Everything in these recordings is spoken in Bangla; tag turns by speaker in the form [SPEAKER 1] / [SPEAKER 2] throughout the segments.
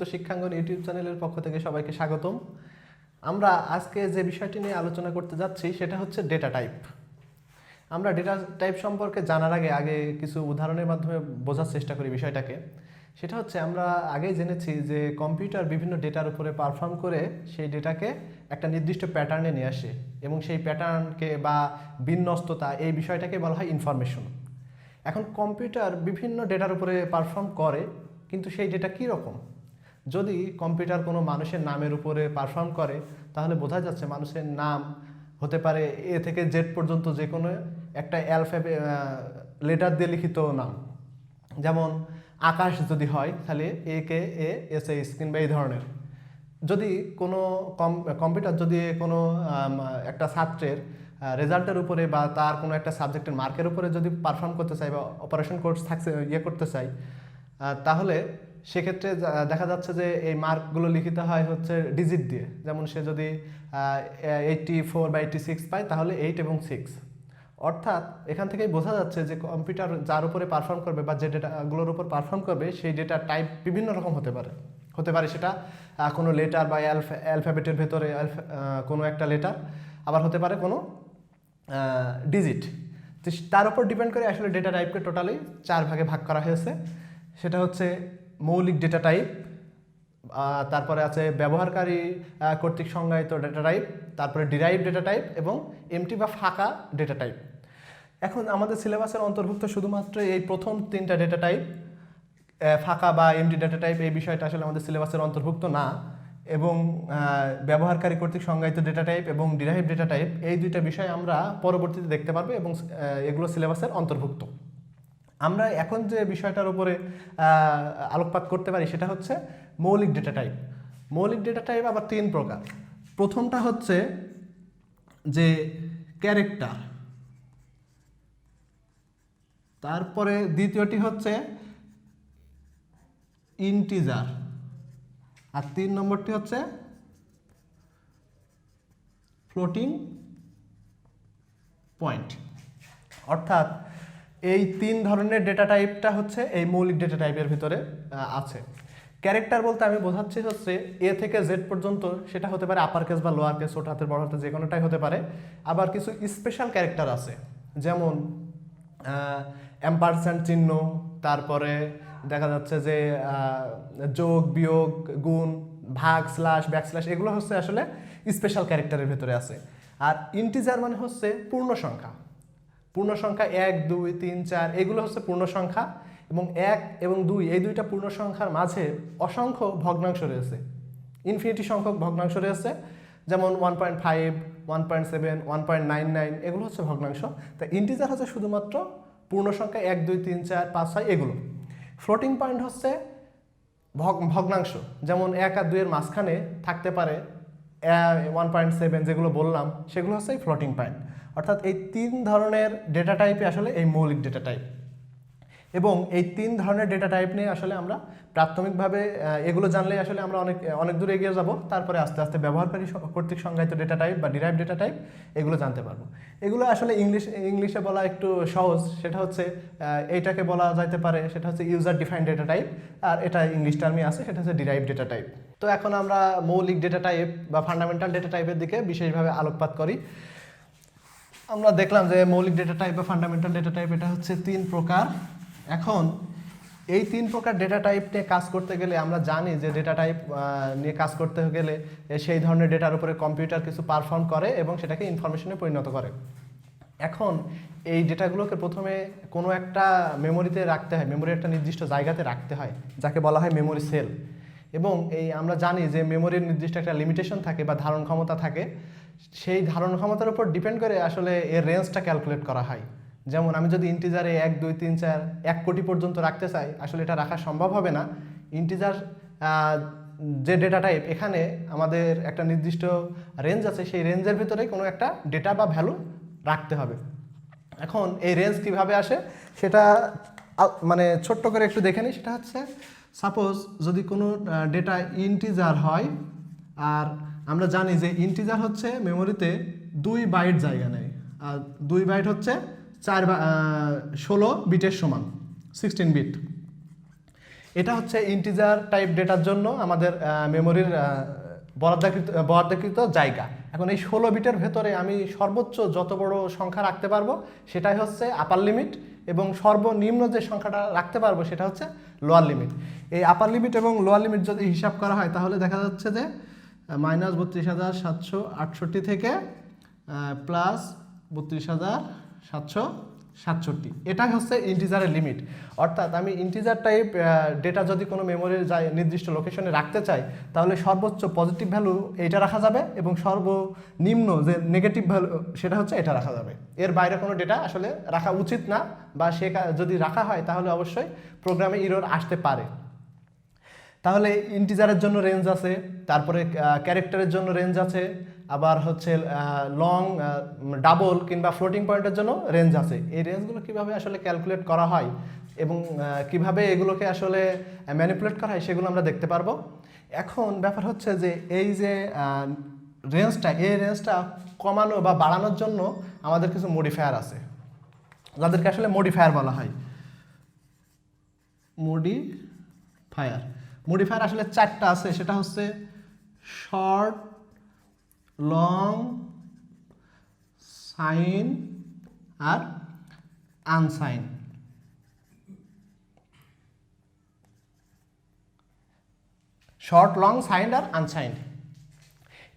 [SPEAKER 1] মুক্ত শিক্ষাঙ্গন ইউটিউব চ্যানেলের পক্ষ থেকে সবাইকে স্বাগতম। আমরা আজকে যে বিষয়টি নিয়ে আলোচনা করতে যাচ্ছি, সেটা হচ্ছে ডেটা টাইপ আমরা ডেটা টাইপ সম্পর্কে জানার আগে আগে কিছু উদাহরণের মাধ্যমে বোঝার চেষ্টা করি বিষয়টাকে। সেটা হচ্ছে, আমরা আগেই জেনেছি যে কম্পিউটার বিভিন্ন ডেটার উপরে পারফর্ম করে সেই ডেটাকে একটা নির্দিষ্ট প্যাটার্নে নিয়ে আসে এবং সেই প্যাটার্নকে বা বিন্যস্ততা, এই বিষয়টাকে বলা হয় ইনফরমেশন এখন কম্পিউটার বিভিন্ন ডেটার উপরে পারফর্ম করে, কিন্তু সেই ডেটা কী রকম? যদি কম্পিউটার কোনো মানুষের নামের উপরে পারফর্ম করে, তাহলে বোঝা যাচ্ছে মানুষের নাম হতে পারে এ থেকে জেড পর্যন্ত যে কোনো একটা অ্যালফাবে লেটার দিয়ে লিখিত নাম। যেমন আকাশ যদি হয়, তাহলে এ, কে, এ, এস এইচ কিংবা এই ধরনের। যদি কোনো কম, কম্পিউটার যদি কোনো একটা ছাত্রের রেজাল্টের উপরে বা তার কোনো একটা সাবজেক্টের মার্কের উপরে যদি পারফর্ম করতে চাই বা অপারেশন কোর্স থাকছে ইয়ে করতে চাই তাহলে সেক্ষেত্রে দেখা যাচ্ছে যে এই মার্কগুলো লিখিত হয় হচ্ছে ডিজিট দিয়ে। যেমন সে যদি এইটটি ফোর বা এইটটি সিক্স পায়, তাহলে এইট এবং সিক্স অর্থাৎ এখান থেকেই বোঝা যাচ্ছে যে কম্পিউটার যার উপরে পারফর্ম করবে বা যে ডেটাগুলোর উপর পারফর্ম করবে, সেই ডেটা টাইপ বিভিন্ন রকম হতে পারে। হতে পারে সেটা কোনো লেটার বা অ্যালফাবেটের ভেতরে কোনো একটা লেটার আবার হতে পারে কোনো ডিজিট তার উপর ডিপেন্ড করে আসলে ডেটা টাইপকে টোটালি চার ভাগে ভাগ করা হয়েছে। সেটা হচ্ছে মৌলিক ডেটা টাইপ তারপরে আছে ব্যবহারকারী কর্তৃক সংজ্ঞায়িত ডেটা টাইপ তারপরে ডিরাইভ ডেটা টাইপ এবং এমটি বা ফাঁকা ডেটা টাইপ এখন আমাদের সিলেবাসের অন্তর্ভুক্ত শুধুমাত্র এই প্রথম তিনটা ডেটা টাইপ ফাঁকা বা এমডি ডেটা টাইপ এই বিষয়টা আসলে আমাদের সিলেবাসের অন্তর্ভুক্ত না এবং ব্যবহারকারী কর্তৃক সংজ্ঞায়িত ডেটা টাইপ এবং ডিরাইভ ডেটা টাইপ এই দুইটা বিষয় আমরা পরবর্তীতে দেখতে পারব এবং এগুলো সিলেবাসের অন্তর্ভুক্ত। আমরা এখন যে বিষয়টার উপরে আলোকপাত করতে পারি সেটা হচ্ছে মৌলিক ডেটা টাইপ মৌলিক ডেটা টাইপ আবার তিন প্রকার। প্রথমটা হচ্ছে যে ক্যারেক্টার তারপরে দ্বিতীয়টি হচ্ছে ইন্টিজার আর তিন নম্বরটি হচ্ছে ফ্লোটিং পয়েন্ট অর্থাৎ এই তিন ধরনের ডেটা টাইপটা হচ্ছে এই মৌলিক ডেটা টাইপের ভিতরে আছে। ক্যারেক্টার বলতে আমি বোঝাচ্ছি হচ্ছে এ থেকে জেড পর্যন্ত সেটা হতে পারে আপার কেস বা লোয়ার কেস ছোট হাতের, বড় হাতের যে কোনোটাই হতে পারে। আবার কিছু স্পেশাল ক্যারেক্টার আছে, যেমন অ্যাম্পারস্যান্ড চিহ্ন, তারপরে দেখা যাচ্ছে যে যোগ, বিয়োগ, গুণ, ভাগ স্ল্যাশ ব্যাক স্ল্যাশ এগুলো হচ্ছে আসলে স্পেশাল ক্যারেক্টারের ভেতরে আছে। আর ইন্টিজার মানে হচ্ছে পূর্ণ সংখ্যা পূর্ণ সংখ্যা এক, দুই, তিন, চার, এগুলো হচ্ছে পূর্ণ সংখ্যা এবং এক এবং দুই, এই দুইটা পূর্ণ সংখ্যার মাঝে অসংখ্য ভগ্নাংশ রয়েছে। ইনফিনিটি সংখ্যক ভগ্নাংশ রয়েছে, যেমন one point five one point seven one point nine nine এগুলো হচ্ছে ভগ্নাংশ। তা ইন্টিজার হচ্ছে শুধুমাত্র পূর্ণ সংখ্যা এক, দুই, তিন, চার, পাঁচ, ছয়, এগুলো। ফ্লোটিং পয়েন্ট হচ্ছে ভগ- ভগ্নাংশ, যেমন এক আর দুইয়ের মাঝখানে থাকতে পারে ওয়ান পয়েন্ট সেভেন যেগুলো বললাম, সেগুলো হচ্ছে ফ্লোটিং পয়েন্ট অর্থাৎ এই তিন ধরনের ডেটা টাইপে আসলে এই মৌলিক ডেটা টাইপ এবং এই তিন ধরনের ডেটা টাইপ নিয়ে আসলে আমরা প্রাথমিকভাবে এগুলো জানলে আসলে আমরা অনেক অনেক দূর এগিয়ে যাব। তারপরে আস্তে আস্তে ব্যবহারকারী কর্তৃক সংজ্ঞায়িত ডেটা টাইপ বা ডিরাইভ ডেটা টাইপ এগুলো জানতে পারব। এগুলো আসলে ইংলিশ, ইংলিশে বলা একটু সহজ। সেটা হচ্ছে এইটাকে বলা যাইতে পারে, সেটা হচ্ছে ইউজার ডিফাইন ডেটা টাইপ আর এটা ইংলিশ টার্মে আছে, সেটা হচ্ছে ডিরাইভ ডেটা টাইপ তো এখন আমরা মৌলিক ডেটা টাইপ বা ফান্ডামেন্টাল ডেটা টাইপের দিকে বিশেষভাবে আলোকপাত করি। আমরা দেখলাম যে মৌলিক ডেটা টাইপ বা ফান্ডামেন্টাল ডেটা টাইপ এটা হচ্ছে তিন প্রকার। এখন এই তিন প্রকার ডেটা টাইপ নিয়ে কাজ করতে গেলে আমরা জানি যে ডেটা টাইপ নিয়ে কাজ করতে গেলে সেই ধরনের ডেটার উপরে কম্পিউটার কিছু পারফর্ম করে এবং সেটাকে ইনফরমেশনে পরিণত করে। এখন এই ডেটাগুলোকে প্রথমে কোনো একটা মেমোরিতে রাখতে হয় মেমোরি একটা নির্দিষ্ট জায়গাতে রাখতে হয়, যাকে বলা হয় মেমোরি সেল এবং এই আমরা জানি যে মেমোরির নির্দিষ্ট একটা লিমিটেশন থাকে বা ধারণ ক্ষমতা থাকে। সেই ধারণ ক্ষমতার উপর ডিপেন্ড করে আসলে এর রেঞ্জটা ক্যালকুলেট করা হয়। যেমন আমি যদি ইন্টিজারে এক, দুই, তিন, চার, এক কোটি পর্যন্ত রাখতে চাই, আসলে এটা রাখা সম্ভব হবে না। ইন্টিজার যে ডেটা টাইপ এখানে আমাদের একটা নির্দিষ্ট রেঞ্জ আছে, সেই রেঞ্জের ভিতরে কোনো একটা ডেটা বা ভ্যালু রাখতে হবে। এখন এই রেঞ্জ কীভাবে আসে, সেটা মানে ছোট্ট করে একটু দেখে নিই। সেটা হচ্ছে সাপোজ যদি কোনো ডেটা ইন্টিজার হয়, আর আমরা জানি যে ইন্টিজার হচ্ছে মেমোরিতে দুই বাইট জায়গা নেয় আর দুই বাইট হচ্ছে চার ষোলো বিটের সমান সিক্সটিন বিট এটা হচ্ছে ইন্টিজার টাইপ ডেটার জন্য আমাদের মেমোরির বরাদ্দাকৃত বরাদ্দাকৃত জায়গা। এখন এই ষোলো বিটের ভেতরে আমি সর্বোচ্চ যত বড় সংখ্যা রাখতে পারব, সেটাই হচ্ছে আপার লিমিট এবং সর্বনিম্ন যে সংখ্যাটা রাখতে পারব, সেটা হচ্ছে লোয়ার লিমিট এই আপার লিমিট এবং লোয়ার লিমিট যদি হিসাব করা হয়, তাহলে দেখা যাচ্ছে যে মাইনাস বত্রিশ হাজার সাতশো আটষট্টি থেকে প্লাস বত্রিশ হাজার সাতশো সাতষট্টি। এটাই হচ্ছে ইন্টিজারের লিমিট অর্থাৎ আমি ইন্টিজার টাইপ ডেটা যদি কোনো মেমোরির যায়, নির্দিষ্ট লোকেশনে রাখতে চাই, তাহলে সর্বোচ্চ পজিটিভ ভ্যালু এইটা রাখা যাবে এবং সর্বনিম্ন যে নেগেটিভ ভ্যালু সেটা হচ্ছে এটা রাখা যাবে। এর বাইরে কোনো ডেটা আসলে রাখা উচিত না বা সে যদি রাখা হয়, তাহলে অবশ্যই প্রোগ্রামে ইরোর আসতে পারে। তাহলে ইন্টিজারের জন্য রেঞ্জ আছে, তারপরে ক্যারেক্টারের জন্য রেঞ্জ আছে, আবার হচ্ছে লং ডাবল কিংবা ফ্লোটিং পয়েন্টের জন্য রেঞ্জ আছে। এই রেঞ্জগুলো কীভাবে আসলে ক্যালকুলেট করা হয় এবং কীভাবে এগুলোকে আসলে ম্যানিপুলেট করা হয় সেগুলো আমরা দেখতে পারব। এখন ব্যাপার হচ্ছে যে, এই যে রেঞ্জটা এই রেঞ্জটা কমানো বা বাড়ানোর জন্য আমাদের কিছু মডিফায়ার আছে। যাদেরকে আসলে মডিফায়ার বলা হয়। মডিফায়ার মডিফায়ার আসলে চারটা আছে, সেটা হচ্ছে শর্ট, লং, সাইন আর আনসাইন। শর্ট, লং সাইন্ড আর আনসাইন্ড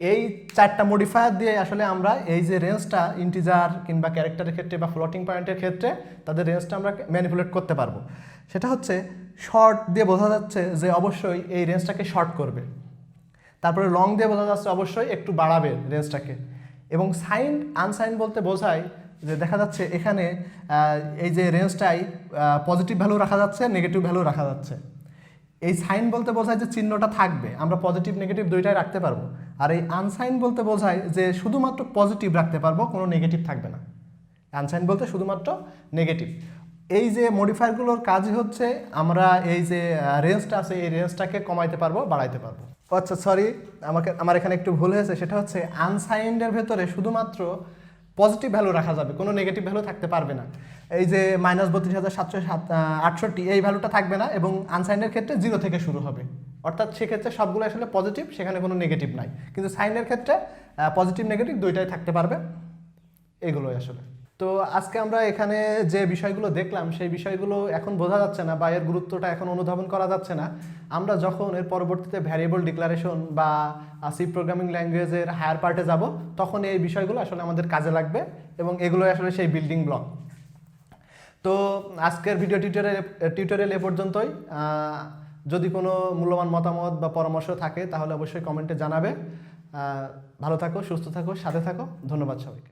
[SPEAKER 1] এই চারটা মডিফায়ার দিয়ে আসলে আমরা এই যে রেঞ্জটা, ইন্টিজার কিংবা ক্যারেক্টারের ক্ষেত্রে বা ফ্লোটিং পয়েন্টের ক্ষেত্রে তাদের রেঞ্জটা আমরা ম্যানিপুলেট করতে পারব। সেটা হচ্ছে শর্ট দিয়ে বোঝা যাচ্ছে যে অবশ্যই এই রেঞ্জটাকে শর্ট করবে। তারপরে লং দিয়ে বোঝা যাচ্ছে অবশ্যই একটু বাড়াবে রেঞ্জটাকে। এবং সাইন আনসাইন বলতে বোঝায় যে দেখা যাচ্ছে এখানে এই যে রেঞ্জটাই পজিটিভ ভ্যালু রাখা যাচ্ছে নেগেটিভ ভ্যালু রাখা যাচ্ছে। এই সাইন বলতে বোঝায় যে চিহ্নটা থাকবে। আমরা পজিটিভ নেগেটিভ দুইটাই রাখতে পারব। আর এই আনসাইন বলতে বোঝায় যে শুধুমাত্র পজিটিভ রাখতে পারব, কোনো নেগেটিভ থাকবে না। আনসাইন বলতে শুধুমাত্র নেগেটিভ এই যে মডিফায়ারগুলোর কাজই হচ্ছে, আমরা এই যে রেঞ্জটা আছে, এই রেঞ্জটাকে কমাইতে পারব, বাড়াইতে পারব। আচ্ছা সরি আমাকে, আমার এখানে একটু ভুল হয়েছে, সেটা হচ্ছে আনসাইন্ডের ভেতরে শুধুমাত্র পজিটিভ ভ্যালু রাখা যাবে, কোনো নেগেটিভ ভ্যালু থাকতে পারবে না। এই যে মাইনাস বত্রিশ হাজার সাতশো সাত আটষট্টি, এই ভ্যালুটা থাকবে না এবং আনসাইনের ক্ষেত্রে জিরো থেকে শুরু হবে। অর্থাৎ সেক্ষেত্রে সবগুলো আসলে পজিটিভ সেখানে কোনো নেগেটিভ নাই। কিন্তু সাইনের ক্ষেত্রে পজিটিভ নেগেটিভ দুইটাই থাকতে পারবে। এগুলোই আসলে। তো আজকে আমরা এখানে যে বিষয়গুলো দেখলাম, সেই বিষয়গুলো এখন বোঝা যাচ্ছে না বা এর গুরুত্বটা এখন অনুধাবন করা যাচ্ছে না। আমরা যখন এর পরবর্তীতে ভ্যারিয়েবল ডিক্লারেশন বা সি প্রোগ্রামিং ল্যাঙ্গুয়েজের হায়ার পার্টে যাব, তখন এই বিষয়গুলো আসলে আমাদের কাজে লাগবে এবং এগুলোই আসলে সেই বিল্ডিং ব্লক তো আজকের ভিডিও টিউটোরিয়াল টিউটোরিয়াল এ পর্যন্তই। যদি কোনো মূল্যবান মতামত বা পরামর্শ থাকে, তাহলে অবশ্যই কমেন্টে জানাবে। ভালো থাকো, সুস্থ থাকো, সাথে থাকো। ধন্যবাদ সবাইকে।